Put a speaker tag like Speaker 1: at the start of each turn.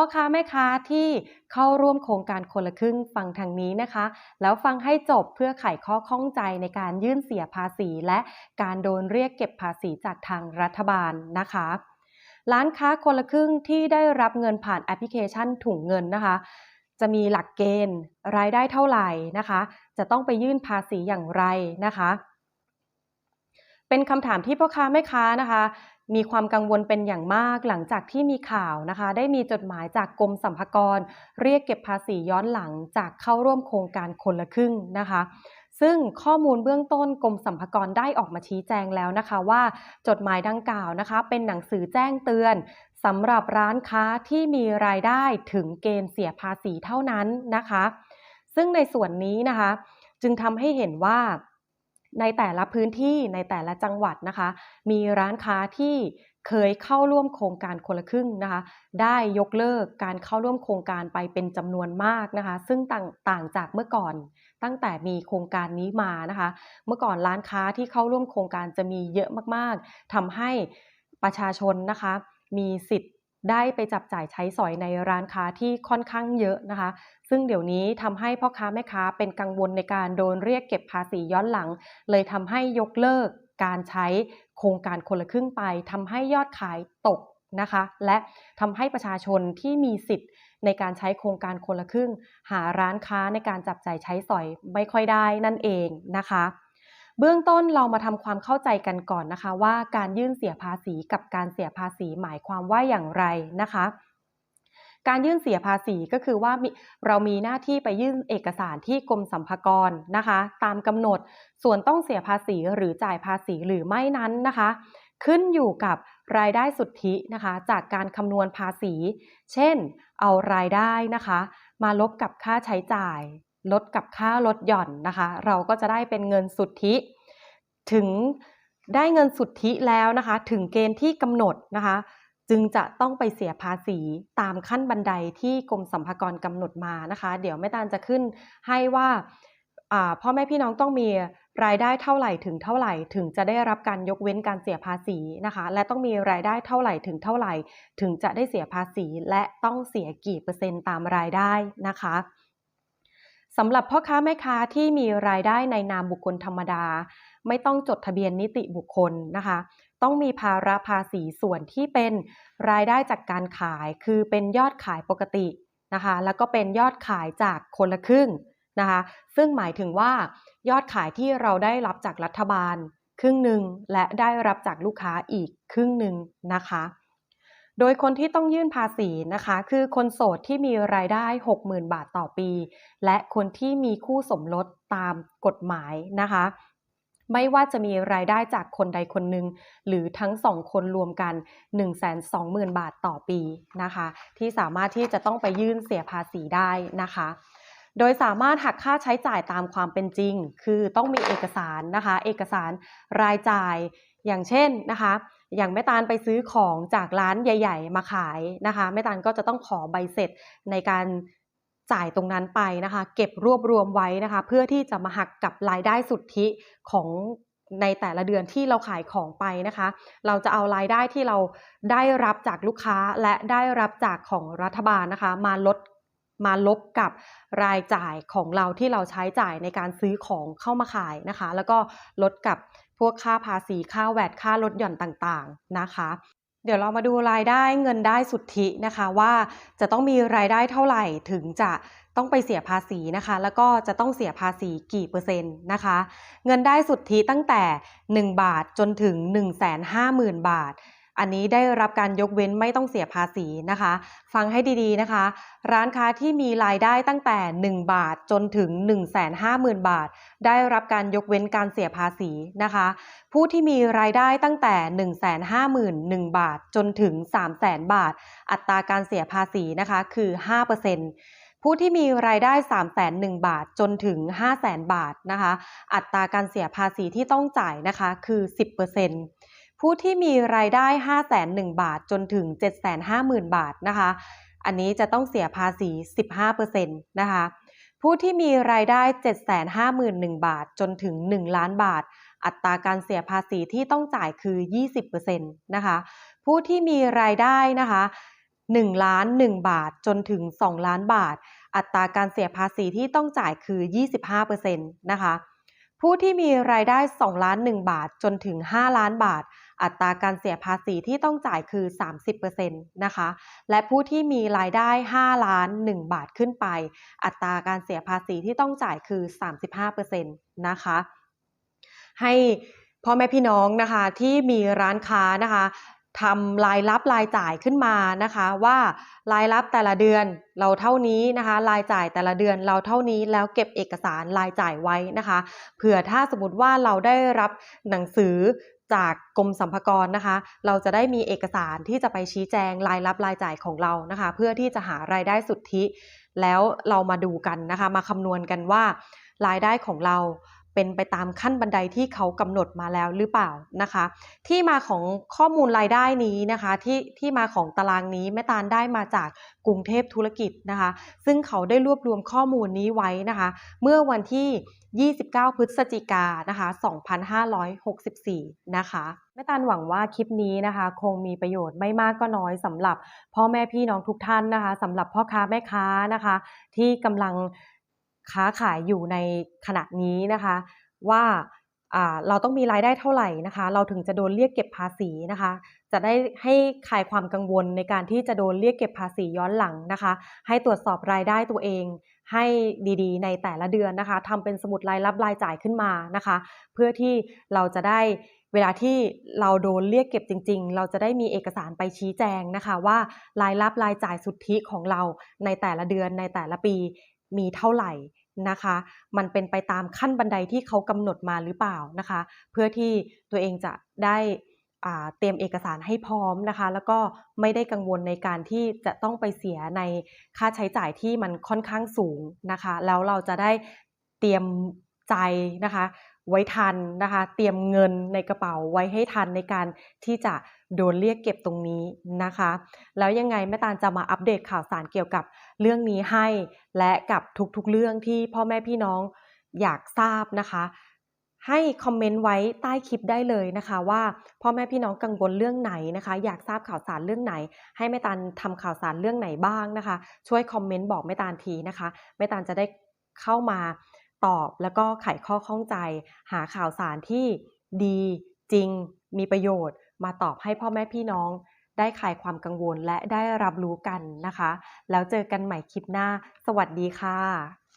Speaker 1: พ่อค้าแม่ค้าที่เข้าร่วมโครงการคนละครึ่งฟังทางนี้นะคะ แล้วฟังให้จบเพื่อไขข้อข้องใจในการยื่นเสียภาษี และการโดนเรียกเก็บภาษีจากทางรัฐบาลนะคะร้านค้าคนละครึ่งที่ได้รับเงินผ่านแอปพลิเคชันถุงเงินนะคะ จะมีหลักเกณฑ์ รายได้เท่าไหร่นะคะ จะต้องไปยื่นภาษีอย่างไรนะคะ เป็นคำถามที่พ่อค้าแม่ค้านะคะ มีความกังวลเป็นอย่างมากหลังจากที่มีข่าวนะคะ ได้มีจดหมายจากกรมสรรพากร เรียกเก็บภาษีย้อนหลังจากเข้าร่วมโครงการคนละครึ่งนะคะ ซึ่งข้อมูลเบื้องต้นกรมสรรพากรได้ออกมาชี้แจงแล้วนะคะว่าจดหมายดังกล่าวนะคะ เป็นหนังสือแจ้งเตือนสำหรับร้านค้าที่มีรายได้ถึงเกณฑ์เสียภาษีเท่านั้นนะคะ ซึ่งในส่วนนี้นะคะ จึงทำให้เห็นว่า ในแต่ละพื้นที่ในแต่ละจังหวัดนะคะ มีร้านค้าที่เคยเข้าร่วมโครงการคนละครึ่งนะคะ ได้ยกเลิกการเข้าร่วมโครงการไปเป็นจำนวนมากนะคะ ซึ่งต่างางจากเมื่อก่อน ตั้งแต่มีโครงการนี้มานะคะ เมื่อก่อนร้านค้าที่เข้าร่วมโครงการจะมีเยอะมากๆทำให้ประชาชนนะคะ มีสิทธิ์ ได้ไปจับจ่ายใช้สอยในร้านค้าที่ค่อนข้างเยอะนะคะ ซึ่งเดี๋ยวนี้ทำให้พ่อค้าแม่ค้าเป็นกังวลในการโดนเรียกเก็บภาษีย้อนหลัง เลยทำให้ยกเลิกการใช้โครงการคนละครึ่งไปทำให้ยอดขายตกนะคะ และทำให้ประชาชนที่มีสิทธิ์ในการใช้โครงการคนละครึ่ง หาร้านค้าในการจับจ่ายใช้สอยไม่ค่อยได้นั่นเองนะคะ เบื้องต้นเรามาทำความเข้าใจกันก่อนนะคะว่าการยื่นเสียภาษีกับการเสียภาษีหมายความว่าอย่างไรนะคะการยื่นเสียภาษีก็คือว่าเรามีหน้าที่ไปยื่นเอกสารที่กรมสรรพากรนะคะ ตามกำหนดส่วนต้องเสียภาษีหรือจ่ายภาษีหรือไม่นั้นนะคะ ขึ้นอยู่กับรายได้สุทธินะคะ จากการคำนวณภาษี เช่น เอารายได้นะคะ มาลบกับค่าใช้จ่าย ลดกับค่าลดหย่อนนะคะ เราก็จะได้เป็นเงินสุทธิ ถึงได้เงินสุทธิแล้วนะคะ ถึงเกณฑ์ที่กำหนดนะคะ จึงจะต้องไปเสียภาษีตามขั้นบันไดที่กรมสรรพากรกำหนดมานะคะ เดี๋ยวแม่ตาลจะขึ้นให้ว่าพ่อแม่พี่น้องต้องมีรายได้เท่าไหร่ถึงเท่าไหร่ ถึงจะได้รับการยกเว้นการเสียภาษีนะคะ และต้องมีรายได้เท่าไหร่ถึงเท่าไหร่ ถึงจะได้เสียภาษี และต้องเสียกี่เปอร์เซ็นต์ตามรายได้นะคะ สำหรับพ่อค้าแม่ค้าที่มีรายได้ในนามบุคคลธรรมดา ไม่ต้องจดทะเบียนนิติบุคคลนะคะ ต้องมีภาระภาษีส่วนที่เป็นรายได้จากการขาย คือเป็นยอดขายปกตินะคะ แล้วก็เป็นยอดขายจากคนละครึ่งนะคะ ซึ่งหมายถึงว่ายอดขายที่เราได้รับจากรัฐบาล ครึ่งหนึ่งและได้รับจากลูกค้าอีกครึ่งหนึ่งนะคะ โดยคนที่ต้องยื่นภาษีนะคะ คือคนโสดที่มีรายได้ 60,000 บาทต่อปี และคนที่มีคู่สมรสตามกฎหมายนะคะ ไม่ว่าจะมีรายได้จากคนใดคนหนึ่งหรือทั้งสองคนรวมกัน 120,000 บาทต่อปีนะคะ ที่สามารถที่จะต้องไปยื่นเสียภาษีได้นะคะโดยสามารถหักค่าใช้จ่ายตามความเป็นจริง คือต้องมีเอกสารนะคะ เอกสารรายจ่าย อย่างเช่นนะคะ อย่างแม่ตาลไปซื้อของจากร้านใหญ่ ๆ มาขายนะคะแม่ตาลก็จะต้องขอใบเสร็จในการจ่ายตรงนั้นไปนะคะ เก็บรวบรวมไว้นะคะ เพื่อที่จะมาหักกับรายได้สุทธิของในแต่ละเดือนที่เราขายของไปนะคะ เราจะเอารายได้ที่เราได้รับจากลูกค้าและได้รับจากของรัฐบาลนะคะ มาลดมาลบกับรายจ่ายของเราที่เราใช้จ่ายในการซื้อของเข้ามาขายนะคะ แล้วก็ลดกับ พวกค่าภาษีค่าแวดค่าลดหย่อนต่างๆนะคะ เดี๋ยวเรามาดูรายได้เงินได้สุทธินะคะว่าจะต้องมีรายได้เท่าไหร่ถึงจะต้องไปเสียภาษีนะคะ แล้วก็จะต้องเสียภาษีกี่เปอร์เซ็นต์นะคะ เงินได้สุทธิตั้งแต่ 1 บาทจนถึง 150,000 บาท อันนี้ได้รับการยกเว้นไม่ต้องเสียภาษีนะคะ ฟังให้ดีๆนะคะ ร้านค้าที่มีรายได้ตั้งแต่ 1 บาทจนถึง 150,000 บาท ได้รับการยกเว้นการเสียภาษีนะคะ ผู้ที่มีรายได้ตั้งแต่ 151,000 บาทจนถึง 300,000 บาท อัตราการเสียภาษีนะคะคือ 5%ผู้ที่มีรายได้ 3 0 0 0 0บาทจนถึง 5 0 0 0 0 0 บาทนะคะ อัตราการเสียภาษีที่ต้องจ่ายนะคะคือ 10% ผู้ที่มีรายได้ 5 0 0 0 0 บาทจนถึง 750,000 บาทนะคะ อันนี้จะต้องเสียภาษี 15%นะคะ ผู้ที่มีรายได้ 751,000 บาทจนถึง 1 ล้านบาท อัตราการเสียภาษีที่ต้องจ่ายคือ 20%นะคะ ผู้ที่มีรายได้นะคะ1ล้าน 1 บาทจนถึง 2 ล้านบาท อัตราการเสียภาษีที่ต้องจ่ายคือ 25%นะคะ ผู้ที่มีรายได้ 2 ล้าน 1 บาทจนถึง 5 ล้านบาท อัตราการเสียภาษีที่ต้องจ่ายคือ 30%นะคะ และผู้ที่มีรายได้ 5 ล้าน 1 บาทขึ้นไป อัตราการเสียภาษีที่ต้องจ่ายคือ 35%นะคะ ให้พ่อแม่พี่น้องนะคะที่มีร้านค้านะคะ ทำรายรับรายจ่ายขึ้นมานะคะว่ารายรับแต่ละเดือนเราเท่านี้นะคะ รายจ่ายแต่ละเดือนเราเท่านี้แล้วเก็บเอกสารรายจ่ายไว้นะคะเผื่อถ้าสมมติว่าเราได้รับหนังสือจากกรมสรรพากรนะคะ เราจะได้มีเอกสารที่จะไปชี้แจงรายรับรายจ่ายของเรานะคะ เพื่อที่จะหารายได้สุทธิ แล้วเรามาดูกันนะคะ มาคำนวณกันว่ารายได้ของเรา เป็นไปตามขั้นบันไดที่เขากำหนดมาแล้วหรือเปล่านะคะ ที่มาของข้อมูลรายได้นี้นะคะที่ที่มาของตารางนี้แม่ตาลได้มาจากกรุงเทพธุรกิจนะคะ ซึ่งเขาได้รวบรวมข้อมูลนี้ไว้นะคะ เมื่อวันที่ 29 พฤศจิกานะคะ 2564 นะคะแม่ตาลหวังว่าคลิปนี้นะคะ คงมีประโยชน์ไม่มากก็น้อยสำหรับพ่อแม่พี่น้องทุกท่านนะคะสำหรับพ่อค้าแม่ค้านะคะ ที่กำลัง ค้าขายอยู่ในขณะนี้นะคะ ว่าเราต้องมีรายได้เท่าไหร่นะคะ เราถึงจะโดนเรียกเก็บภาษีนะคะ จะได้ให้คลายความกังวลในการที่จะโดนเรียกเก็บภาษีย้อนหลังนะคะ ให้ตรวจสอบรายได้ตัวเองให้ดีๆ ในแต่ละเดือนนะคะทำเป็นสมุดรายรับรายจ่ายขึ้นมานะคะ เพื่อที่เราจะได้เวลาที่เราโดนเรียกเก็บจริง ๆ เราจะได้มีเอกสารไปชี้แจงนะคะ ว่ารายรับรายจ่ายสุทธิของเราในแต่ละเดือนในแต่ละปีมีเท่าไหร่ นะคะ มันเป็นไปตามขั้นบันไดที่เขากำหนดมาหรือเปล่านะคะ เพื่อที่ตัวเองจะได้เตรียมเอกสารให้พร้อมนะคะ แล้วก็ไม่ได้กังวลในการที่จะต้องไปเสียในค่าใช้จ่ายที่มันค่อนข้างสูงนะคะ แล้วเราจะได้เตรียม ใจนะคะ ไว้ทันนะคะ เตรียมเงินในกระเป๋าไว้ให้ทันในการที่จะโดนเรียกเก็บตรงนี้นะคะ แล้วยังไงแม่ตาลจะมาอัปเดตข่าวสารเกี่ยวกับเรื่องนี้ให้ และกับทุกๆเรื่องที่พ่อแม่พี่น้องอยากทราบนะคะให้คอมเมนต์ไว้ใต้คลิปได้เลยนะคะว่าพ่อแม่พี่น้องกังวลเรื่องไหนนะคะ อยากทราบข่าวสารเรื่องไหน ให้แม่ตาลทำข่าวสารเรื่องไหนบ้างนะคะ ช่วยคอมเมนต์บอกแม่ตาลทีนะคะแม่ตาลจะได้เข้ามา ตอบแล้วก็ไขข้อข้องใจ หาข่าวสารที่ดีจริง มีประโยชน์ มาตอบให้พ่อแม่พี่น้อง ได้คลายความกังวลและได้รับรู้กันนะคะ แล้วเจอกันใหม่คลิปหน้า สวัสดีค่ะ